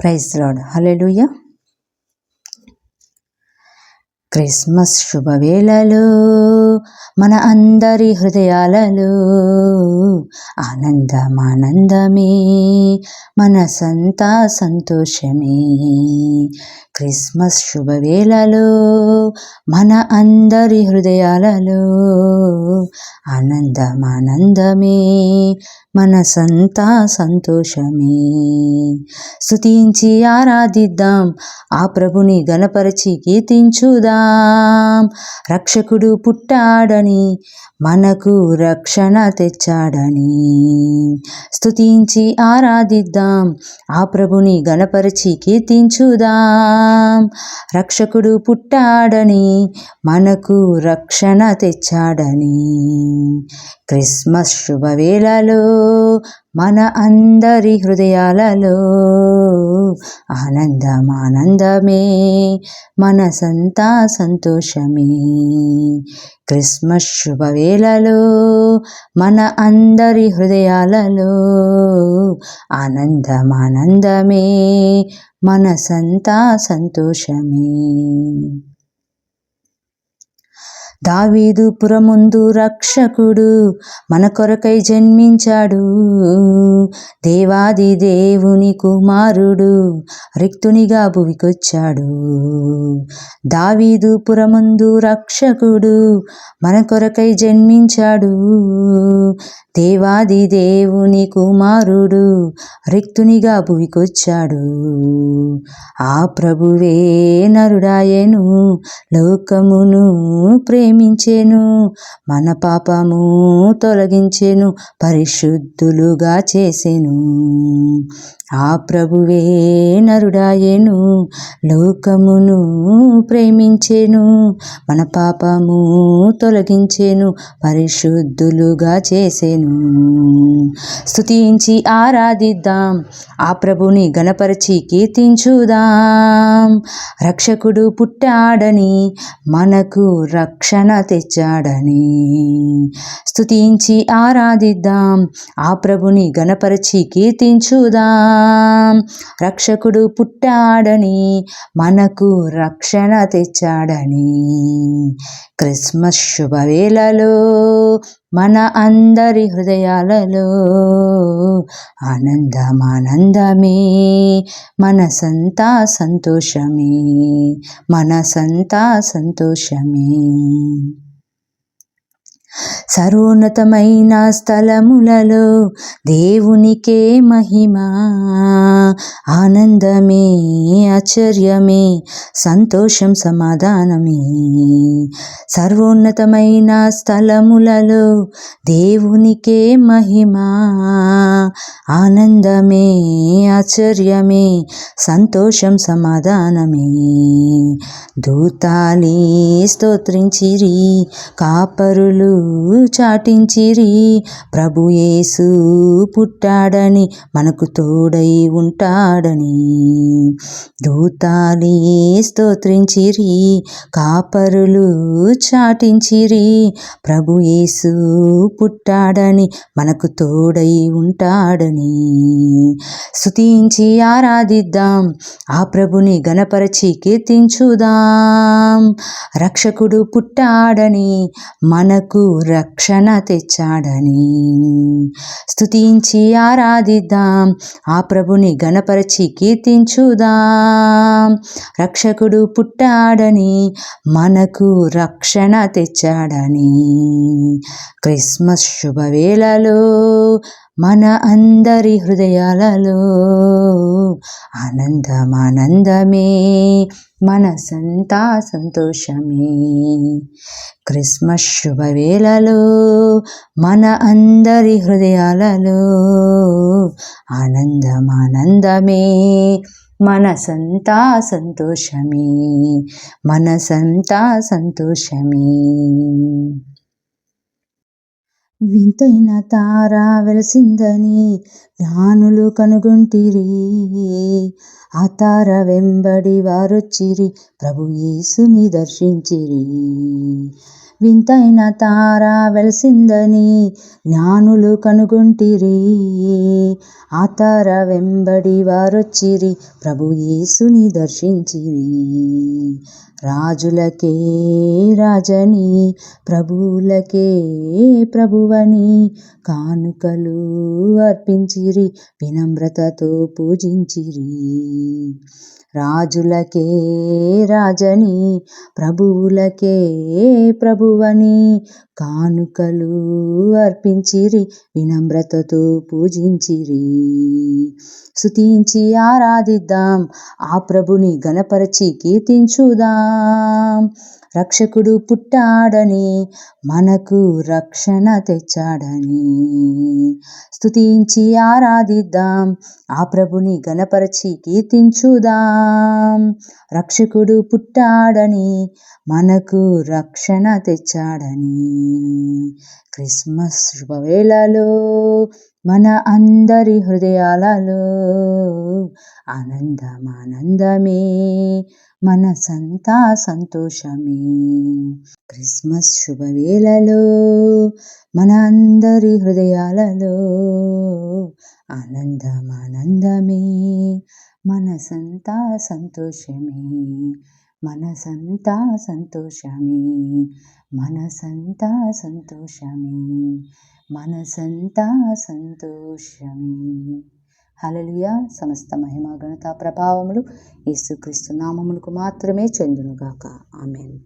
Praise lord hallelujah Christmas శుభవేళలో మన అందరి హృదయాలలో ఆనందమానందమే మనసంతా సంతోషమే. క్రిస్మస్ శుభవేళలో మన అందరి హృదయాలలో ఆనందమానందమే మనసంతా సంతోషమే. స్తుతించి ఆరాధిద్దాం ఆ ప్రభుని గణపరచి కీర్తించుదాం. రక్షకుడు పుట్టాడని మనకు రక్షణ తెచ్చాడని. స్తుతించి ఆరాధిద్దాం. ఆ ప్రభుని గణపరిచి కీర్తించుదాం. రక్షకుడు పుట్టాడని మనకు రక్షణ తెచ్చాడని. క్రిస్మస్ శుభవేళలో మన అందరి హృదయాలలో ఆనందం ఆనందమే. మనసంతా సంతోషమే. క్రిస్మస్ శుభవేళలో మన అందరి హృదయాలలో ఆనందమానందమే మన మనసంతా సంతోషమే. దావీదు పురముందు రక్షకుడు మన కొరకై జన్మించాడు. దేవాది దేవుని కుమారుడు రిక్తునిగా భువికొచ్చాడు దావీదు పురముందు రక్షకుడు మన కొరకై జన్మించాడు. దేవాది దేవుని కుమారుడు రిక్తునిగా భువికొచ్చాడు ఆ ప్రభువే నరుడాయను లోకమును ప్రేమించేను మన పాపము తొలగించెను పరిశుద్ధులుగా చేసెను. ఆ ప్రభువే నరుడాయేను లోకమును ప్రేమించెను మన పాపము తొలగించేను పరిశుద్ధులుగా చేసెను. స్తుతించి ఆరాధిద్దాం ఆ ప్రభుని గణపరిచి కీర్తించుదాం. రక్షకుడు పుట్టాడని మనకు రక్ష రక్షణ తెచ్చాడని. స్తుతించి ఆరాధిద్దాం. ఆ ప్రభుని గణపరిచి కీర్తించుదాం. రక్షకుడు పుట్టాడని మనకు రక్షణ తెచ్చాడని. క్రిస్మస్ శుభవేళలో మన అందరి హృదయాలలో ఆనందమానందమే మనసంతా సంతోషమే మనసంతా సంతోషమే. సర్వోన్నతమైన స్థలములలో దేవునికే మహిమ. ఆనందమే ఆశ్చర్యమే సంతోషం సమాధానమే. సర్వోన్నతమైన స్థలములలో దేవునికే మహిమ. ఆనందమే ఆశ్చర్యమే సంతోషం సమాధానమే. దూతాలి స్తోత్రించిరి కాపరులు చాటించిరి. ప్రభుయేసు పుట్టాడని మనకు తోడై ఉంటాడని. దూతాలి స్తోత్రించిరి కాపరులు చాటించిరి. ప్రభుయేసు పుట్టాడని మనకు తోడై ఉంటాడని. స్తుతించి ఆరాధిద్దాం ఆ ప్రభుని గణపరచి కీర్తించుదాం. రక్షకుడు పుట్టాడని మనకు రక్షణ తెచ్చాడని. స్తుతించి ఆరాధిద్దాం. ఆ ప్రభుని గణపరచి కీర్తించుదాం. రక్షకుడు పుట్టాడని మనకు రక్షణ తెచ్చాడని. క్రిస్మస్ శుభవేళలో మన అందరి హృదయాలలో ఆనందమానందమే మనసంతా సంతోషమే. క్రిస్మస్ శుభవేళలో మన అందరి హృదయాలలో ఆనందమానందమే మనసంతా సంతోషమే మనసంతా సంతోషమే. వింతైన తార వెలసిందని జ్ఞానులు కనుగొంటిరి. ఆ తార వెంబడి వారొచ్చిరి ప్రభు యేసుని దర్శించిరి. వింతైన తార వెలసిందని జ్ఞానులు కనుగొంటిరి. ఆ తార వెంబడి వారొచ్చిరి ప్రభు యేసుని దర్శించిరి. రాజులకే రాజని ప్రభువులకే ప్రభువని కానుకలు అర్పించిరి వినమ్రతతో పూజించిరి. రాజులకే రాజని ప్రభువులకే ప్రభువని కానుకలు అర్పించిరి వినమ్రతతో పూజించిరి. స్తుతించి ఆరాధిద్దాం ఆ ప్రభుని గణపరచి కీర్తించుదాం. um, రక్షకుడు పుట్టాడని మనకు రక్షణ తెచ్చాడని. స్తుతించి ఆరాధిద్దాం ఆ ప్రభుని గణపరచి కీర్తించుదాం. రక్షకుడు పుట్టాడని మనకు రక్షణ తెచ్చాడని. క్రిస్మస్ శుభవేళలో మన అందరి హృదయాలలో ఆనందం ఆనందమే మనసంతా సంతోషమే. క్రిస్మస్ శుభవేళలో మన అందరి హృదయాలలో ఆనందం ఆనందమే మనసంతా సంతోషమే మనసంతా సంతోషమే మనసంతా సంతోషమే మనసంతా సంతోషమే. హల్లెలూయా. సమస్త మహిమ ఘనత ప్రభావములు యేసుక్రీస్తు నామములకు మాత్రమే చెందునుగాక. ఆమెన్.